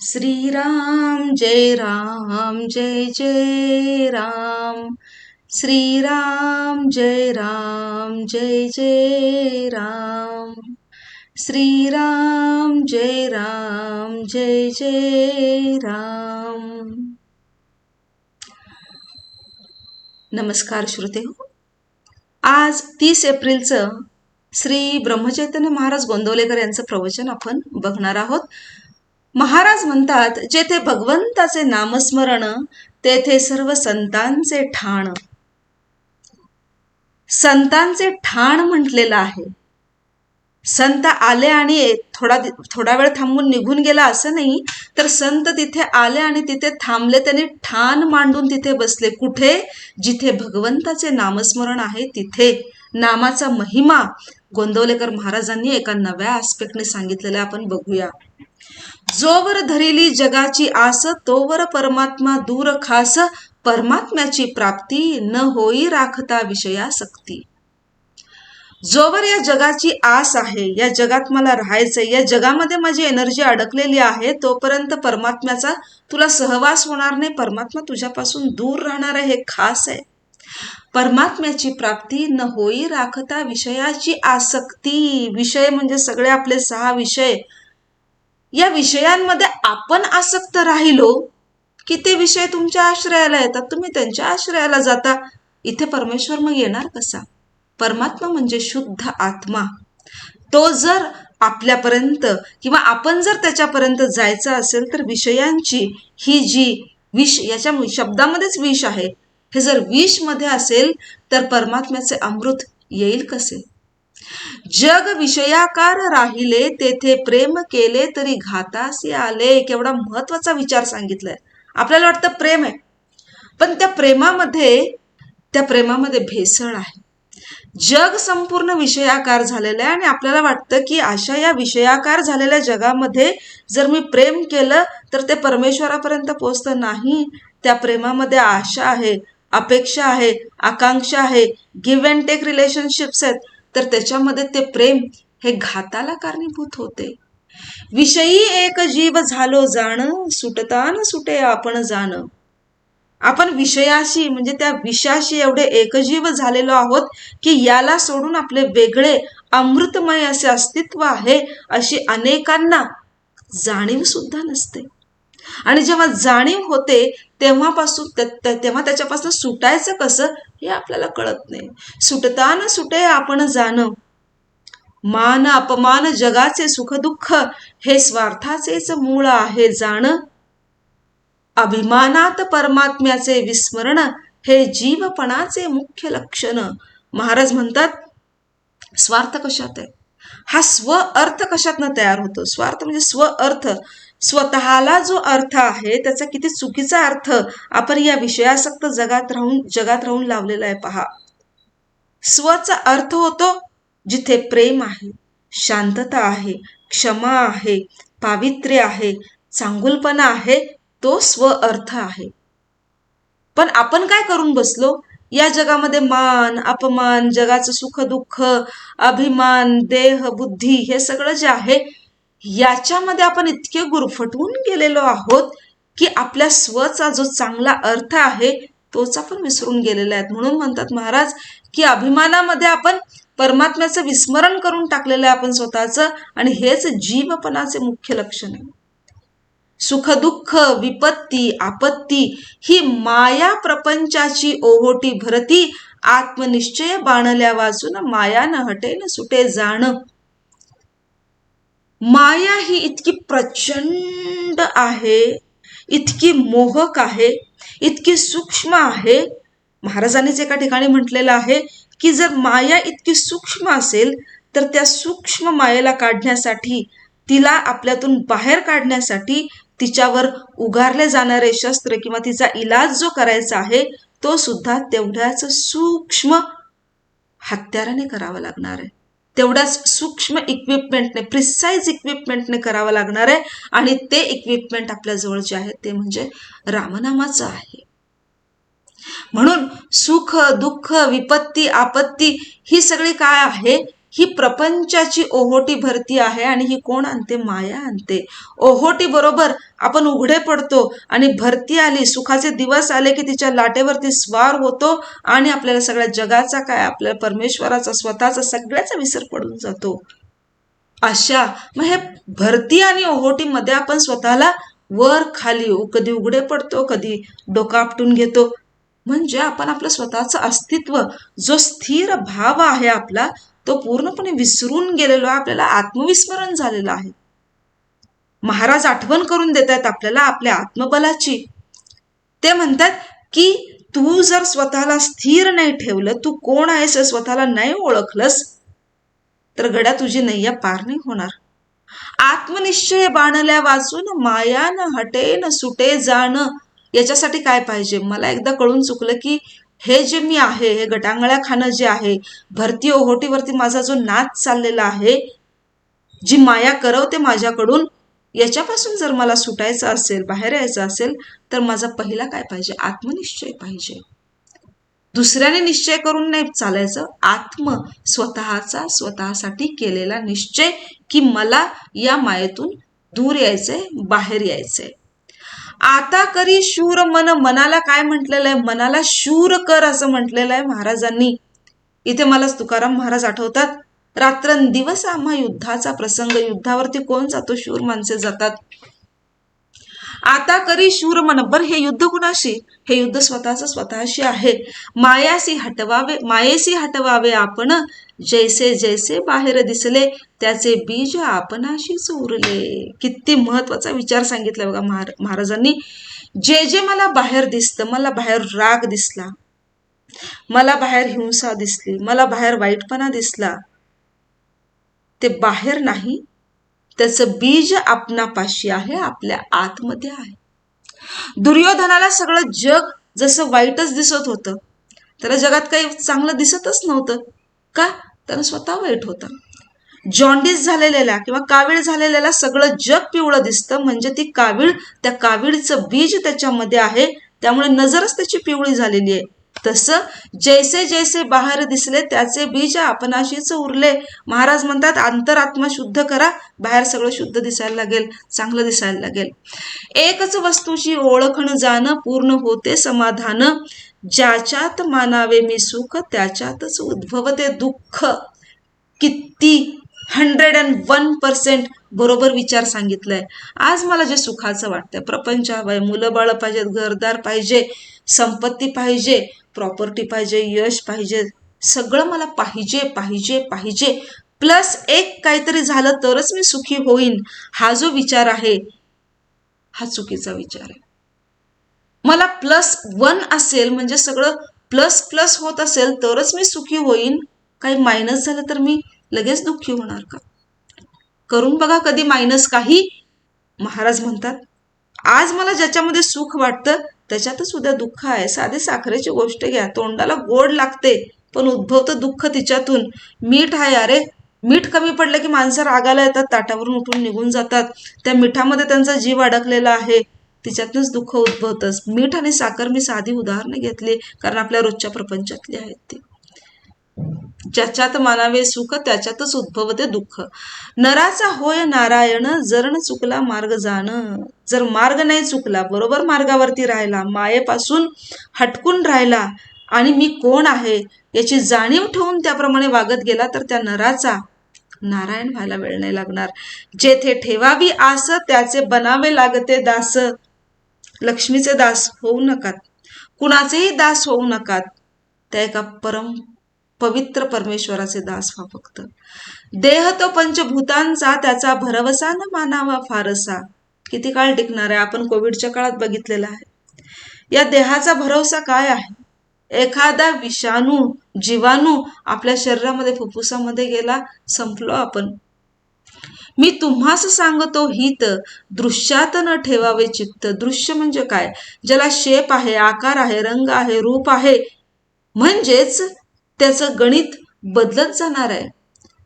श्रीराम जय राम जय जय राम। श्रीराम जय राम जय जय राम। श्रीराम जय राम जय जय राम। नमस्कार श्रोते हो। आज तीस एप्रिलचं श्री ब्रह्मचैतन्य महाराज गोंदवलेकर यांचं प्रवचन आपण बघणार आहोत. महाराज म्हणतात जेथे भगवंताचे नामस्मरण तेथे सर्व संतांचे ठाण. संतांचे ठाण म्हटलेलं आहे. संत आले आणि थोडा थोडा वेळ थांबून निघून गेला असं नाही तर संत तिथे आले आणि तिथे थांबले त्यांनी ठाण मांडून तिथे बसले. कुठे? जिथे भगवंताचे नामस्मरण आहे तिथे. नामाचा महिमा. गोंदवलेकर महाराजांनी एका नव्या आस्पेक्टने सांगितलेला आपण बघूया. जोवर धरिली जगाची आस तोवर परमात्मा दूर खास. परमात्म्याची प्राप्ती न होई राखता विषयासक्ती जोवर या जगाची आस आहे या जगात मला राहायचंय या जगामध्ये माझी एनर्जी अडकलेली आहे तोपर्यंत परमात्म्याचा तुला सहवास होणार नाही परमात्मा तुझ्यापासून दूर राहणार आहे हे खास आहे. परमात्म्याची प्राप्ती न होई राखता विषयाची आसक्ती. विषय म्हणजे सगळे आपले सहा विषय. या विषयांमध्ये आपण आसक्त राहिलो की ते विषय तुमच्या आश्रयाला येतात. तुम्ही त्यांच्या आश्रयाला जाता. इथे परमेश्वर मग येणार कसा? परमात्मा म्हणजे शुद्ध आत्मा. तो जर आपल्यापर्यंत किंवा आपण जर त्याच्यापर्यंत जायचं असेल तर विषयांची ही जी विष याच्या शब्दामध्येच विष आहे. हे जर विषमध्ये असेल तर परमात्म्याचे अमृत येईल कसे? जग विषयाकार राहिले तेथे प्रेम केले तरी घातासी आले. केवढा महत्त्वाचा विचार सांगितलाय. आपल्याला वाटतं प्रेम आहे. पण त्या प्रेमामध्ये त्या प्रेमामध्ये भेसळ आहे. जग संपूर्ण विषयाकार झालेलं आहे आणि आपल्याला वाटतं की अशा या विषयाकार झालेल्या जगामध्ये जर मी प्रेम केलं तर ते परमेश्वरापर्यंत पोचतं नाही. त्या प्रेमामध्ये आशा आहे अपेक्षा आहे आकांक्षा आहे. गिव्ह अँड टेक रिलेशनशिप्स आहेत. तर त्याच्यामध्ये ते प्रेम हे घाताला कारणीभूत होते. विषयी एक जीव झालो जाण सुटतान सुटे आपण जाण. आपण विषयाशी म्हणजे त्या विषयाशी एवढे एकजीव झालेलो आहोत की याला सोडून आपले वेगळे अमृतमय असे अस्तित्व आहे अशी अनेकांना जाणीव सुद्धा नसते. आणि जेव्हा जाणीव होते तेव्हापासून तेव्हा त्याच्यापासून सुटायचं कसं हे आपल्याला कळत नाही. सुटताना सुटे आपण जाणं. मान अपमान जगाचे सुख दुःख हे स्वार्थाचेच मूळ आहे जाण. अभिमानात परमात्म्याचे विस्मरण हे जीवपणाचे मुख्य लक्षण. महाराज म्हणतात स्वार्थ कशात आहे? हा स्व अर्थ कशातनं तयार होतो? स्वार्थ म्हणजे स्व अर्थ. स्वतःला जो अर्थ आहे त्याचा किती चुकीचा अर्थ आपण या विषयासक्त जगात राहून जगात राहून लावलेला आहे पहा. स्वचा अर्थ होतो जिथे प्रेम आहे शांतता आहे क्षमा आहे पावित्र्य आहे चांगुलपणा आहे तो स्व अर्थ आहे. पण आपण काय करून बसलो? या जगामध्ये मान अपमान जगाचं सुख दुःख अभिमान देह बुद्धी हे सगळं जे आहे याच्यामध्ये आपण इतके गुरफटवून गेलेलो आहोत की आपल्या स्वचा जो चांगला अर्थ आहे तोच आपण विसरून गेलेला आहेत. म्हणून म्हणतात महाराज की अभिमानामध्ये आपण परमात्म्याचं विस्मरण करून टाकलेलं आहे आपण स्वतःचं आणि हेच जीवपणाचे मुख्य लक्षण आहे. सुख दुःख विपत्ती आपत्ती ही माया प्रपंचाची ओहोटी भरती आत्मनिश्चय बाणल्या वाचून माया न हटे न सुटे जाणं. माया ही इतकी प्रचंड आहे इतकी मोहक आहे इतकी सूक्ष्म आहे. महाराजांनीच एका ठिकाणी म्हटलेलं आहे की जर माया इतकी सूक्ष्म असेल तर त्या सूक्ष्म मायेला काढण्यासाठी तिला आपल्यातून बाहेर काढण्यासाठी तिच्यावर उगारले जाणारे शस्त्र किंवा तिचा इलाज जो करायचा आहे तो सुद्धा तेवढ्याच सूक्ष्म हत्याराने करावा लागणार आहे. तेवढ्याच सूक्ष्म इक्विपमेंटने प्रिसाईज इक्विपमेंटने करावं लागणार आहे. आणि ते इक्विपमेंट आपल्याजवळ जे आहे ते म्हणजे रामनामाचं आहे. म्हणून सुख दुःख विपत्ती आपत्ती ही सगळी काय आहे? ही प्रपंचाची ओहोटी भरती आहे आणि ही कोण आणते? माया आणते. ओहोटी बरोबर आपण उघडे पडतो आणि भरती आली सुखाचे दिवस आले की तिच्या लाटेवरती स्वार होतो आणि आपल्याला सगळ्या जगाचा काय? आपल्या परमेश्वराचा स्वतःचा सगळ्याचा विसर पडून जातो. अशा मग हे भरती आणि ओहोटीमध्ये आपण स्वतःला वर खाली कधी उघडे पडतो कधी डोकं आपटून घेतो. म्हणजे आपण आपलं स्वतःचं अस्तित्व जो स्थिर भाव आहे आपला तो पूर्णपणे विसरून गेलेलो आहे आपल्याला आत्मविस्मरण झालेलं आहे. महाराज आठवण करून देत आहेत आपल्याला आपल्या आत्मबलाची. ते म्हणतात की तू जर स्वतःला स्थिर नाही ठेवलं तू कोण आहेस स्वतःला नाही ओळखलंस? तर गड्या तुझी नैया पार नाही होणार. आत्मनिश्चय बाणल्या वाचून माया न सुटे जाण. याच्यासाठी काय पाहिजे? मला एकदा कळून चुकलं की हे जे मी आहे हे गटांगळ्या खाणं जे आहे भरती ओहोटीवरती माझा जो नाच चाललेला आहे जी माया करवते माझ्याकडून याच्यापासून जर मला सुटायचं असेल बाहेर यायचं असेल तर माझा पहिला काय पाहिजे? आत्मनिश्चय पाहिजे. दुसऱ्याने निश्चय करून नाही चालायचं. आत्म स्वतःचा स्वतःसाठी केलेला निश्चय की मला या मायेतून दूर यायचंय बाहेर यायचंय. आता करी शूर मन. मनाला काय म्हटलेलं आहे? मनाला शूर कर असं म्हटलेलं आहे महाराजांनी. इथे मला तुकाराम महाराज आठवतात रात्रंदिवस आम्हा युद्धाचा प्रसंग. युद्धावरती कोण जातो? शूर माणसे जातात. आता करी शूर मनबर हे युद्ध कुणाशी? हे युद्ध स्वतःच स्वतःशी आहे. मायासी हटवावे मायेसी हटवावे आपण. जैसे जैसे बाहेर दिसले त्याचे बीज आपणाशीच उरले किती महत्त्वाचा विचार सांगितला बघा महार महाराजांनी. जे जे मला बाहेर दिसतं मला बाहेर राग दिसला मला बाहेर हिंसा दिसली मला बाहेर वाईटपणा दिसला ते बाहेर नाही त्याचं बीज आपणापाशी आहे आपल्या आतमध्ये आहे. दुर्योधनाला सगळं जग जसं वाईटच दिसत होतं त्याला जगात काही चांगलं दिसतच नव्हतं. का? त्यानं स्वतः वाईट होता. जॉन्डिस झालेल्याला किंवा कावीळ झालेल्याला सगळं जग पिवळं दिसतं म्हणजे ती कावीळ त्या कावीळचं बीज त्याच्यामध्ये आहे त्यामुळे नजरच त्याची पिवळी झालेली आहे. तसं जैसे जैसे बाहेर दिसले त्याचे बीज आपणाशीच उरले. महाराज म्हणतात अंतरात्मा शुद्ध करा बाहेर सगळं शुद्ध दिसायला लागेल चांगलं दिसायला लागेल. एकच वस्तूची ओळखण जाणं पूर्ण होते समाधान. ज्याच्यात मानावे मी सुख त्याच्यातच उद्भवते दुःख. किती? हंड्रेड अँड वन पर्सेंट बरोबर विचार सांगितलाय. आज मला जे सुखाचं वाटतंय प्रपंच हवाय मुलं बाळ पाहिजेत घरदार पाहिजे संपत्ती पाहिजे प्रॉपर्टी पाहिजे यश पाहिजे सगळं मला पाहिजे पाहिजे पाहिजे. प्लस एक काहीतरी झालं तरच मी सुखी होईन. हा जो विचार आहे हा चुकीचा विचार आहे. मला प्लस वन असेल म्हणजे सगळं प्लस प्लस होत असेल तरच मी सुखी होईन. काही मायनस झालं तर मी लगेच दुःखी होणार का? करून बघा कधी मायनस काही. महाराज म्हणतात आज मला ज्याच्यामध्ये सुख वाटतं त्याच्यातच उद्या दुःख आहे. साधे साखरेची गोष्ट घ्या. तोंडाला गोड लागते पण उद्भवतं दुःख तिच्यातून. मीठ आहे अरे. मीठ कमी पडलं की माणसं रागाला येतात ताटावरून उठून निघून जातात. त्या मिठामध्ये त्यांचा जीव अडकलेला आहे. तिच्यातूनच दुःख उद्भवतंच. मीठ आणि साखर मी साधी उदाहरणं घेतली कारण आपल्या रोजच्या प्रपंचातली आहेत ती. ज्याच्यात मानावे सुख त्याच्यातच उद्भवते दुःख. नराचा होय नारायण जरण चुकला मार्ग जाण. जर मार्ग नाही चुकला बरोबर मार्गावरती राहिला मायेपासून हटकून राहिला आणि मी कोण आहे याची जाणीव ठेवून त्याप्रमाणे वागत गेला तर त्या नराचा नारायण व्हायला वेळ नाही लागणार. जेथे ठेवावी आस त्याचे बनावे लागते दास. लक्ष्मीचे दास होऊ नकात. कुणाचेही दास होऊ नकात. त्या एका परम पवित्र परमेश्वराचे दास व्हा फक्त. देह तो पंचभूतांचा त्याचा भरवसा न मानावा फारसा. किती काळ टिकणार आहे? आपण कोविडच्या काळात बघितलेला आहे. या देहाचा भरवसा काय आहे? एखादा विषाणू जीवाणू आपल्या शरीरामध्ये फुफ्फुसामध्ये गेला संपलो आपण. मी तुम्हास सांगतो हित दृश्यात न ठेवावे चित्त. दृश्य म्हणजे काय? ज्याला शेप आहे आकार आहे रंग आहे रूप आहे म्हणजेच त्याचं गणित बदलत जाणार आहे.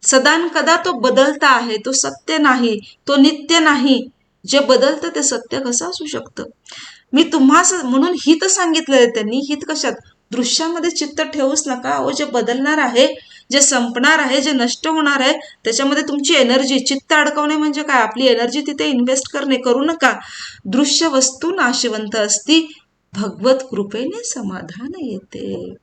सदान कदा तो बदलता आहे तो सत्य नाही तो नित्य नाही जे बदलतं ते सत्य कसं असू शकतं? मी तुम्हा म्हणून हित सांगितलंय त्यांनी हित कशात? दृश्यामध्ये चित्त ठेवूच नका अहो जे बदलणार आहे जे संपणार आहे जे नष्ट होणार आहे त्याच्यामध्ये तुमची एनर्जी चित्त अडकवणे म्हणजे काय? आपली एनर्जी तिथे इन्व्हेस्ट करणे करू नका. दृश्य वस्तू नाशवंत असती भगवत कृपेने समाधान येते.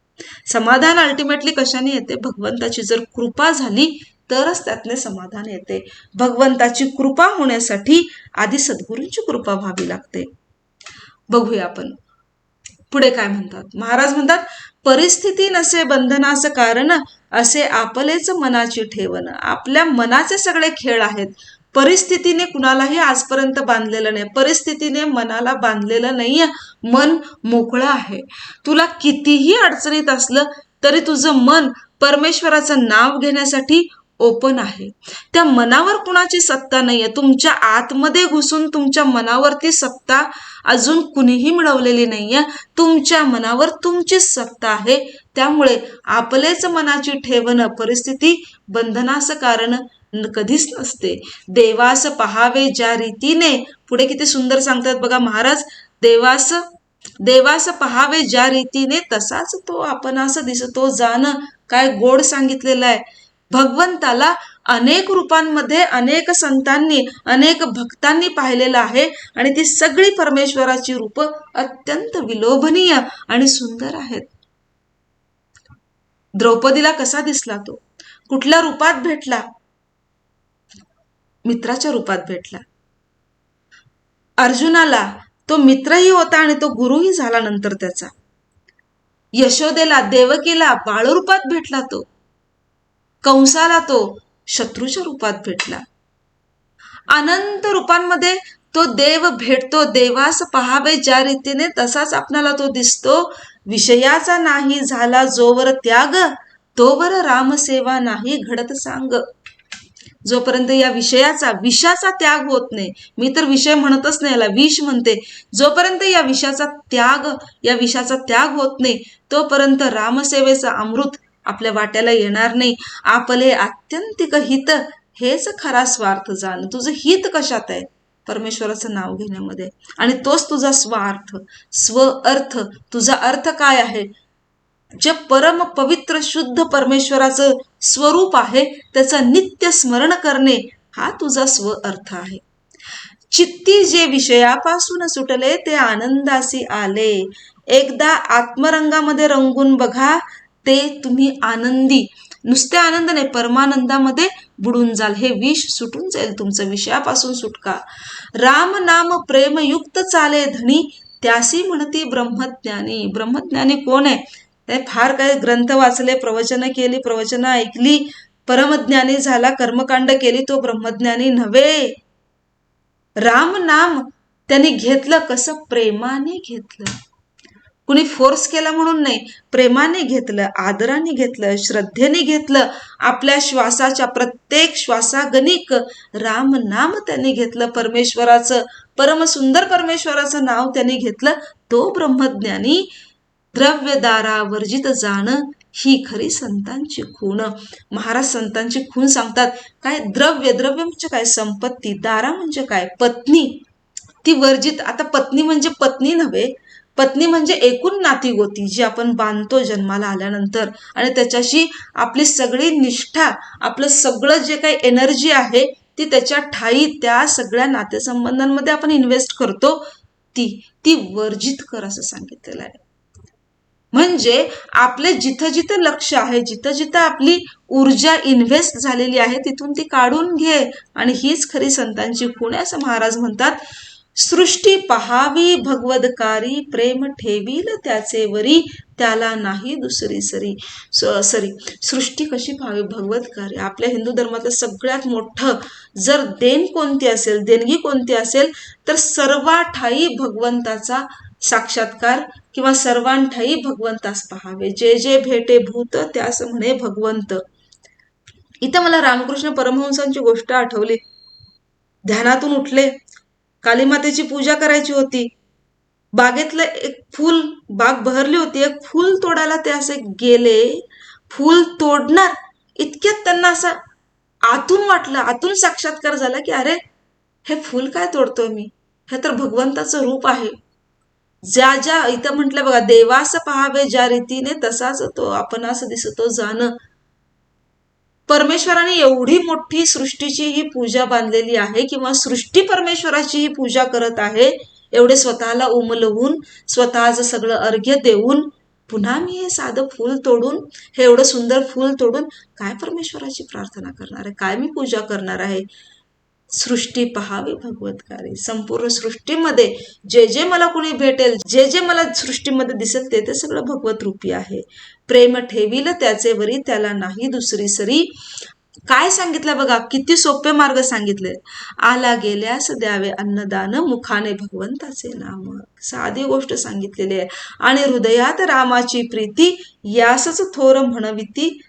समाधान अल्टिमेटली कशाने येते? भगवंताची जर कृपा झाली तरच त्यातले समाधान येते. भगवंताची कृपा होण्यासाठी आधी सद्गुरूंची कृपा व्हावी लागते. बघूया आपण. पुढे काय म्हणतात? महाराज म्हणतात परिस्थिती नसे बंधनाचं कारण असे आपलेच मनाची ठेवण. आपल्या मनाचे सगळे खेळ आहेत. परिस्थितीने कुणालाही आजपर्यंत बांधलेलं नाही. परिस्थितीने मनाला बांधलेलं नाहीये. मन मोकळं आहे. तुला कितीही अडचणीत असलं तरी तुझं मन परमेश्वराचं नाव घेण्यासाठी ओपन आहे. त्या मनावर कुणाची सत्ता नाहीये. तुमच्या आतमध्ये घुसून तुमच्या मनावरती सत्ता अजून कुणीही मिळवलेली नाहीये. तुमच्या मनावर तुमचीच सत्ता आहे. त्यामुळे आपलेच मनाची ठेवणं परिस्थिती बंधनाचं कारण कधीच नसते. देवास पहावे ज्या रीतीने पुढे किती सुंदर सांगतात बघा महाराज देवास देवास पहावे ज्या रीतीने तसाच तो आपण असं दिसतो. जाणं काय गोड सांगितलेलं आहे. भगवंताला अनेक रूपांमध्ये अनेक संतांनी अनेक भक्तांनी पाहिलेलं आहे आणि ती सगळी परमेश्वराची रूप अत्यंत विलोभनीय आणि सुंदर आहेत. द्रौपदीला कसा दिसला तो? कुठल्या रूपात भेटला? मित्राच्या रूपात भेटला. अर्जुनाला तो मित्रही होता आणि तो गुरुही झाला नंतर त्याचा. यशोदेला देवकीला बाळरूपात भेटला तो. कंसाला तो शत्रूच्या रूपात भेटला. अनंत रूपांमध्ये तो देव भेटतो देवास पहावे ज्या रीतीने तसाच आपणाला तो दिसतो. विषयाचा नाही झाला जोवर त्याग तोवर रामसेवा नाही घडत सांग. जोपर्यंत या विषयाचा विषाचा त्याग होत नाही मी तर विषय म्हणतच नाही याला विष म्हणते. जोपर्यंत या विषाचा त्याग या विषाचा त्याग होत नाही तोपर्यंत रामसेवेचा अमृत आपल्या वाट्याला येणार नाही. आपले आत्यंतिक हित हेच खरा स्वार्थ जाण. तुझं हित कशात आहे? परमेश्वराचं नाव घेण्यामध्ये. आणि तोच तुझा स्वार्थ स्व अर्थ. तुझा अर्थ काय आहे? जे परम पवित्र शुद्ध परमेश्वराचं स्वरूप आहे त्याचं नित्य स्मरण करणे हा तुझा स्व अर्थ आहे. चित्ती जे विषयापासून सुटले ते आनंदासी आले. एकदा आत्मरंगामध्ये रंगून बघा ते तुम्ही आनंदी. नुसत्या आनंद नाही परमानंदामध्ये बुडून जाल. हे विष सुटून जाईल तुमचं विषयापासून सुटका. राम नाम प्रेमयुक्त चाले धनी त्यासी म्हणती ब्रह्मज्ञानी. ब्रह्मज्ञानी कोण आहे? ते फार काही ग्रंथ वाचले प्रवचन केली प्रवचन ऐकली परमज्ञानी झाला कर्मकांड केली तो ब्रह्मज्ञानी नव्हे. राम नाम त्यांनी घेतलं कसं? प्रेमाने घेतलं. कुणी फोर्स केला म्हणून नाही प्रेमाने घेतलं आदराने घेतलं श्रद्धेने घेतलं आपल्या श्वासाच्या प्रत्येक श्वासागणिक राम नाम त्याने घेतलं परमेश्वराचं परम सुंदर परमेश्वराचं नाव त्याने घेतलं तो ब्रह्मज्ञानी द्रव्यदारा वर्जित जाणं ही खरी संतांची खूण. महाराज संतांची खूण सांगतात काय द्रव्य द्रव्य म्हणजे काय? संपत्ती दारा म्हणजे काय? पत्नी. ती वर्जित आता पत्नी म्हणजे पत्नी नव्हे पत्नी म्हणजे एकूण नाती गोती जी आपण बांधतो जन्माला आल्यानंतर. आणि त्याच्याशी आपली सगळी निष्ठा आपलं सगळं जे काही एनर्जी आहे ती त्याच्या ठाई त्या सगळ्या नातेसंबंधांमध्ये आपण इन्व्हेस्ट करतो ती ती वर्जित कर असं सांगितलेलं आहे. म्हणजे आपले जिथं जिथं लक्ष आहे जिथं जिथं आपली ऊर्जा इन्व्हेस्ट झालेली आहे तिथून ती काढून घे. आणि हीच खरी संतांची खूण आहे असं महाराज म्हणतात. सृष्टी पहावी भगवदकारी प्रेम ठेवील त्याचे वरी त्याला नाही दुसरी सरी. सरी. सृष्टी कशी पाहावी भगवतकारी आपल्या हिंदू धर्मातलं सगळ्यात मोठं जर देण कोणती असेल देणगी कोणती असेल तर सर्वाठाई भगवंताचा साक्षात्कार किंवा सर्वांठाई भगवंतास पहावे. जे जे भेटे भूत त्यास म्हणे भगवंत. इथं मला रामकृष्ण परमहंसांची गोष्ट आठवली. ध्यानातून उठले. कालीमातेची पूजा करायची होती. बागेतलं एक फूल बाग बहरली होती. एक फूल तोडायला ते असे गेले. फूल तोडणार इतक्यात त्यांना असं आतून वाटलं आतून साक्षात्कार झाला की अरे हे फूल काय तोडतोय मी? हे तर भगवंताचं रूप आहे. ज्या ज्या इथं म्हटलं बघा देवास पहावे ज्या रीतीने तसाच तो आपण असं दिसतो जाणं. परमेश्वराने एवढी मोठी सृष्टीची ही पूजा बांधलेली आहे किंवा सृष्टी परमेश्वराची ही पूजा करत आहे एवढे स्वतःला उमलवून स्वतःचं सगळं अर्घ्य देऊन पुन्हा मी हे साधं फूल तोडून हे एवढं सुंदर फूल तोडून काय परमेश्वराची प्रार्थना करणार आहे? काय मी पूजा करणार आहे? सृष्टी पहावी भगवतकारी संपूर्ण सृष्टीमध्ये जे जे मला कोणी भेटेल जे जे मला सृष्टीमध्ये दिसेल ते ते सगळं भगवत रूपी आहे. प्रेम ठेवील त्याचे वरी त्याला नाही दुसरी सरी. काय सांगितलं बघा? किती सोपे मार्ग सांगितले. आला गेल्यास द्यावे अन्नदान मुखाने भगवंताचे नाम. साधी गोष्ट सांगितलेली आहे. आणि हृदयात रामाची प्रीती यासच थोर म्हणविती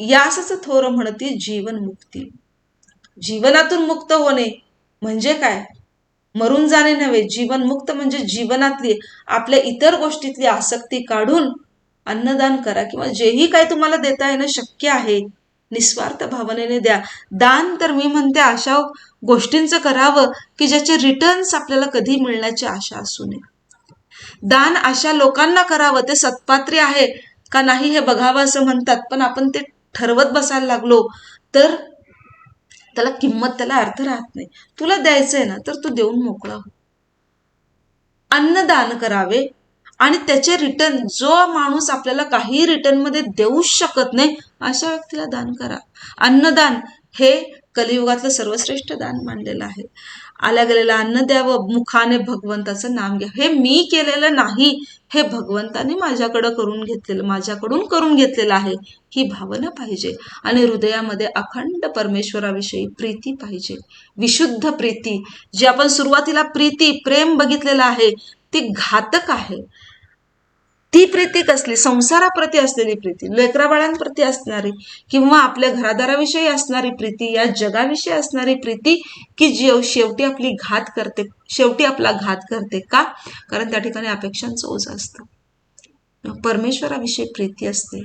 यासच थोर म्हणती जीवन मुक्ती जीवनातून मुक्त होणे म्हणजे काय? मरून जाणे नव्हे. जीवन मुक्त म्हणजे जीवनातली आपल्या इतर गोष्टीतली आसक्ती काढून अन्नदान करा किंवा जेही काही तुम्हाला देता येणं शक्य आहे निस्वार्थ भावनेने द्या. दान तर मी म्हणते अशा गोष्टींचं करावं की ज्याचे रिटर्न्स आपल्याला कधी मिळण्याची आशा असू नये. दान अशा लोकांना करावं. ते सत्पात्री आहे का नाही हे बघावं असं म्हणतात. पण आपण ते ठरवत बसायला लागलो तर त्याला किंमत त्याला अर्थ राहत नाही. तुला द्यायचंय ना तर तू देऊन मोकळा हो. अन्नदान करावे आणि त्याचे रिटर्न जो माणूस आपल्याला काही रिटर्नमध्ये देऊ शकत नाही अशा व्यक्तीला दान करा. अन्नदान हे कलियुगातलं सर्वश्रेष्ठ दान मानलेलं आहे. आल्या गेलेलं अन्न द्यावं मुखाने भगवंताचं नाम घ्या हे मी केलेलं नाही हे भगवंताने माझ्याकडं करून घेतलेलं माझ्याकडून करून घेतलेलं आहे. ही भावना पाहिजे आणि हृदयामध्ये अखंड परमेश्वराविषयी प्रीती पाहिजे. विशुद्ध प्रीती जी आपण सुरुवातीला प्रीती प्रेम बघितलेलं आहे ती घातक आहे. ती प्रीती कसली? संसाराप्रती असलेली प्रीती लेकराबाळांप्रती असणारी किंवा आपल्या घरादाराविषयी असणारी प्रीती या जगाविषयी असणारी प्रीती की जी शेवटी आपली घात करते शेवटी आपला घात करते का? कारण त्या ठिकाणी अपेक्षांचं ओझ असतं. परमेश्वराविषयी प्रीती असते.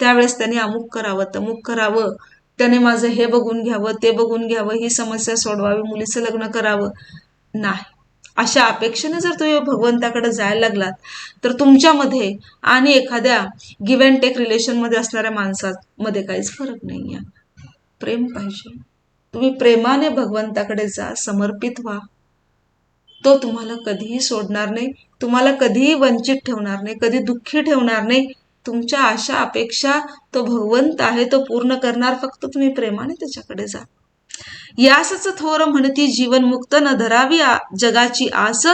त्यावेळेस त्याने अमुक करावं तमुक करावं. त्याने माझं हे बघून घ्यावं ते बघून घ्यावं ही समस्या सोडवावी मुलीचं लग्न करावं. नाही. अशा अपेक्षेने जर तुम्ही भगवंताकडे जायला लागलात तर तुमच्यामध्ये आणि एखाद्या गिव्ह अँड टेक रिलेशनमध्ये असणाऱ्या माणसामध्ये काहीच फरक नाही आहे प्रेम पाहिजे. तुम्ही प्रेमाने भगवंताकडे जा समर्पित व्हा. तो तुम्हाला कधीही सोडणार नाही तुम्हाला कधीही वंचित ठेवणार नाही कधी दुःखी ठेवणार नाही. तुमच्या आशा अपेक्षा तो भगवंत आहे तो पूर्ण करणार फक्त तुम्ही प्रेमाने त्याच्याकडे जा. यासच थोर म्हणती जीवन मुक्त न धरावी जगाची आस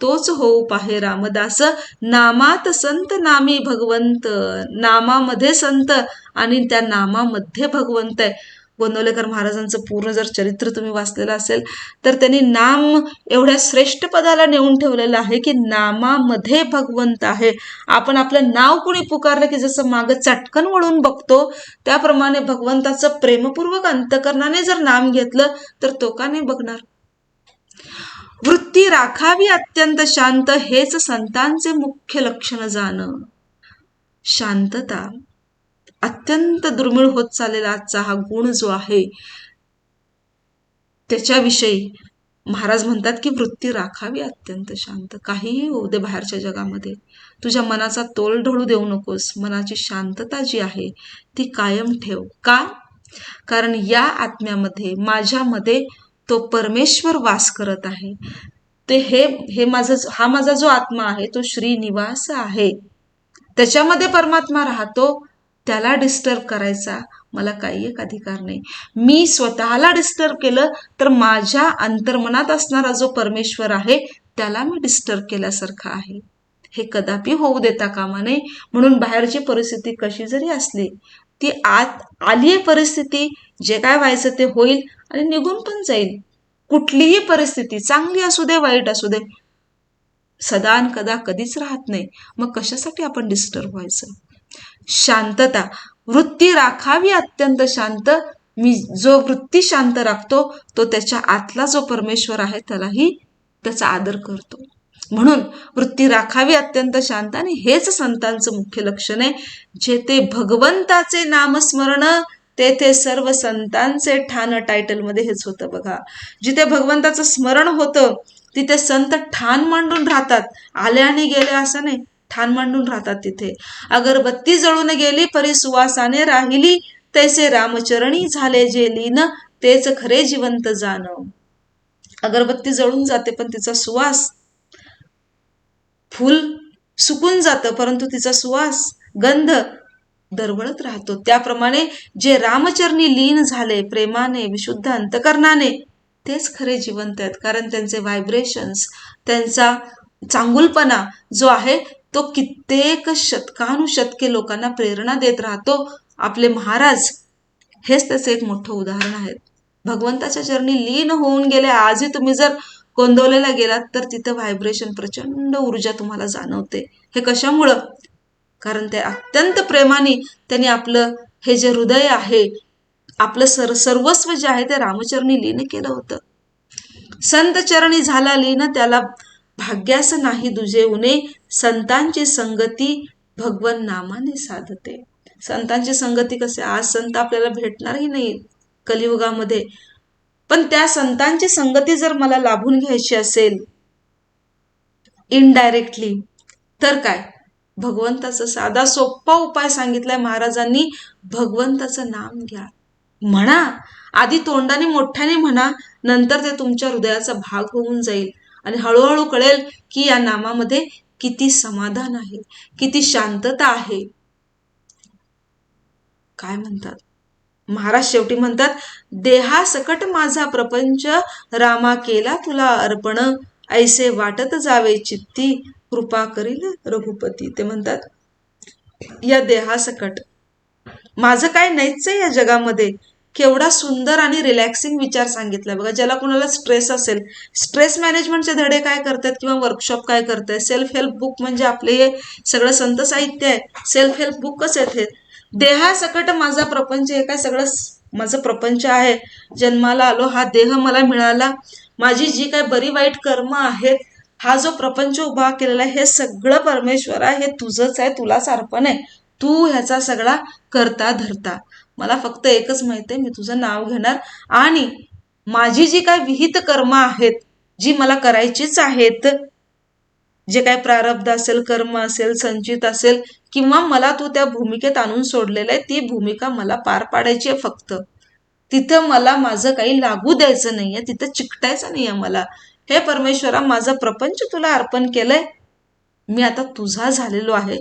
तोच होऊ पाहे रामदास. नामात संत नामी भगवंत नामामध्ये संत आणि त्या नामामध्ये भगवंत आहे. गोंदवलेकर महाराजांचं पूर्ण जर चरित्र तुम्ही वाचलेलं असेल तर त्यांनी नाम एवढ्या श्रेष्ठ पदाला नेऊन ठेवलेलं आहे की नामामध्ये भगवंत आहे. आपण आपलं नाव कुणी पुकारलं की जसं मागं चटकन वळून बघतो त्याप्रमाणे भगवंताचं प्रेमपूर्वक अंतकरणाने जर नाम घेतलं तर तो का नाही बघणार? वृत्ती राखावी अत्यंत शांत हेच संतांचे मुख्य लक्षण जाणं. शांतता. अत्यंत दुर्मिळ होत चाललेला आजचा हा गुण जो आहे त्याच्याविषयी महाराज म्हणतात की वृत्ती राखावी अत्यंत शांत. काहीही होऊ दे बाहेरच्या जगामध्ये. तुझ्या मनाचा तोल ढळू देऊ नकोस. मनाची शांतता जी आहे ती कायम ठेव. का? कारण या आत्म्यामध्ये माझ्यामध्ये तो परमेश्वर वास करत आहे. ते हे हे माझं हा माझा जो आत्मा आहे तो श्रीनिवास आहे. त्याच्यामध्ये परमात्मा राहतो. त्याला डिस्टर्ब करायचा मला काही एक अधिकार नाही. मी स्वतःला डिस्टर्ब केलं तर माझ्या अंतर्मनात असणारा जो परमेश्वर आहे त्याला मी डिस्टर्ब केल्यासारखं आहे. हे कदापि होऊ देता कामा नये. म्हणून बाहेरची परिस्थिती कशी जरी असली ती आत आली आहे परिस्थिती जे काय व्हायचं ते होईल आणि निघून पण जाईल. कुठलीही परिस्थिती चांगली असू दे वाईट असू दे सदा कदा कधीच राहत नाही. मग कशासाठी आपण डिस्टर्ब व्हायचं? शांतता. वृत्ती राखावी अत्यंत शांत. मी जो वृत्ती शांत राखतो तो त्याच्या आतला जो परमेश्वर आहे त्यालाही त्याचा आदर करतो. म्हणून वृत्ती राखावी अत्यंत शांत आणि हेच संतांचं मुख्य लक्षण आहे. जे ते भगवंताचे नामस्मरण तेथे सर्व संतांचे ठाण टायटलमध्ये हेच होतं बघा. जिथे भगवंताचं स्मरण होतं तिथे संत ठाण मांडून राहतात. आल्या आणि गेल्या असं नाही. ठाण मांडून राहतात तिथे. अगरबत्ती जळून गेली परी सुवासाने राहिली तैसे रामचरणी झाले जे लीन तेच खरे जिवंत जाण अगरबत्ती जळून जाते पण तिचा सुवास फुल सुकून जातं परंतु तिचा सुवास गंध दरवळत राहतो. त्याप्रमाणे जे रामचरणी लीन झाले प्रेमाने विशुद्ध अंतकरणाने तेच खरे जिवंत आहेत. कारण त्यांचे व्हायब्रेशन्स त्यांचा चांगुलपणा जो आहे तो कित्येक शतकानुशतके लोकांना प्रेरणा देत राहतो. आपले महाराज हेच त्याचं एक मोठं उदाहरण आहे. भगवंताच्या चरणी लीन होऊन गेले. आजही तुम्ही जर कोंदवलेला गेलात तर तिथं व्हायब्रेशन प्रचंड ऊर्जा तुम्हाला जाणवते. हे कशामुळं? कारण ते अत्यंत प्रेमाने त्यांनी आपलं हे जे हृदय आहे आपलं सर सर्वस्व जे आहे ते रामचरणी लीन केलं होतं. संत चरणी झाला लीन त्याला भाग्यास नाही दुजे उने संतांची संगती भगवन नामाने साधते. संतांची संगती कसे? आज संत आपल्याला भेटणारही नाही कलियुगामध्ये. पण त्या संतांची संगती जर मला लाभून घ्यायची असेल इनडायरेक्टली तर काय? भगवंताचा साधा सोप्पा उपाय सांगितलाय महाराजांनी भगवंताचं नाम घ्या. म्हणा. आधी तोंडाने मोठ्याने म्हणा नंतर ते तुमच्या हृदयाचा भाग होऊन जाईल. आणि हळूहळू कळेल की या नामामध्ये किती समाधान आहे किती शांतता आहे. काय म्हणतात? महाराज शेवटी म्हणतात देहासकट माझा प्रपंच रामा केला तुला अर्पण. ऐसे वाटत जावे चित्ती कृपा करील रघुपती. ते म्हणतात या देहासकट माझं काय नाहीच या जगामध्ये. केवढा सुंदर आणि रिलॅक्सिंग विचार सांगितला बघा ज्याला कोणाला स्ट्रेस असेल स्ट्रेस मॅनेजमेंटचे धडे काय करतात किंवा वर्कशॉप काय करतात सेल्फ हेल्प बुक म्हणजे आपले हे सगळं संत साहित्य आहे. सेल्फ हेल्प बुकच आहेत देहासकट माझा प्रपंच हे काय सगळं माझं प्रपंच आहे. जन्माला आलो हा देह मला मिळाला. माझी जी काय बरी वाईट कर्म आहेत हा जो प्रपंच उभा केलेला आहे हे सगळं परमेश्वर आहे हे तुझंच आहे तुलाच अर्पण आहे. तू ह्याचा सगळा करता धरता मला फक्त एकच माहीत आहे मी तुझं नाव घेणार. आणि माझी जी काय विहित कर्म आहेत जी मला करायचीच आहेत जे काय प्रारब्ध असेल कर्म असेल संचित असेल किंवा मला तू त्या भूमिकेत आणून सोडलेलं आहे ती भूमिका मला पार पाडायची आहे फक्त. तिथं मला माझं काही लागू द्यायचं नाहीये तिथं चिकटायचं नाहीये मला. हे परमेश्वरा माझं प्रपंच तुला अर्पण केलंय. मी आता तुझा झालेलो आहे.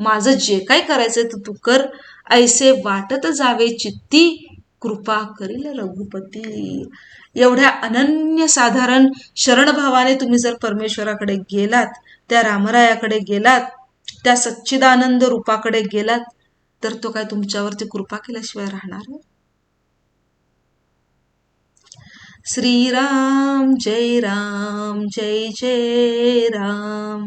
माझं जे काय करायचंय ते तू कर. ऐसे वाटत जावे चित्ती. कृपा करील रघुपती. एवढ्या अनन्य साधारण शरणभावाने तुम्ही जर परमेश्वराकडे गेलात त्या रामरायाकडे गेलात त्या सच्चिदानंद रूपाकडे गेलात तर तो काय तुमच्यावरती कृपा केल्याशिवाय राहणार श्रीराम जय राम जय जय राम.